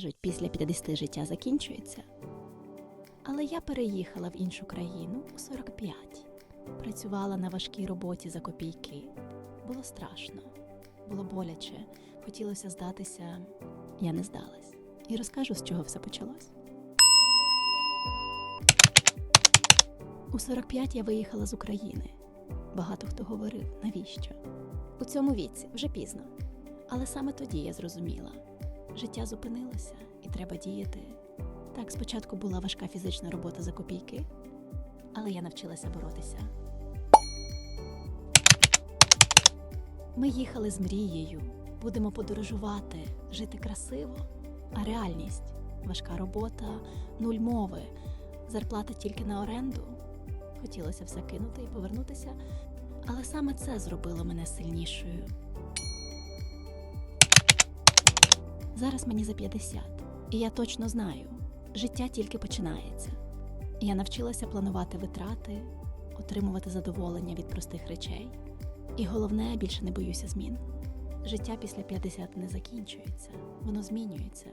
кажуть, після 50 життя закінчується. Але я переїхала в іншу країну у 45. Працювала на важкій роботі за копійки. Було страшно, було боляче. Хотілося здатися, я не здалась. І розкажу, з чого все почалось. У 45 я виїхала з України. Багато хто говорив, навіщо? У цьому віці вже пізно. Але саме тоді я зрозуміла: життя зупинилося і треба діяти. Так, спочатку була важка фізична робота за копійки, але я навчилася боротися. Ми їхали з мрією, будемо подорожувати, жити красиво, а реальність важка робота, нуль мови, зарплата тільки на оренду. Хотілося все кинути і повернутися, але саме це зробило мене сильнішою. Зараз мені за 50, і я точно знаю, життя тільки починається. Я навчилася планувати витрати, отримувати задоволення від простих речей. І головне, більше не боюся змін. Життя після 50 не закінчується, воно змінюється.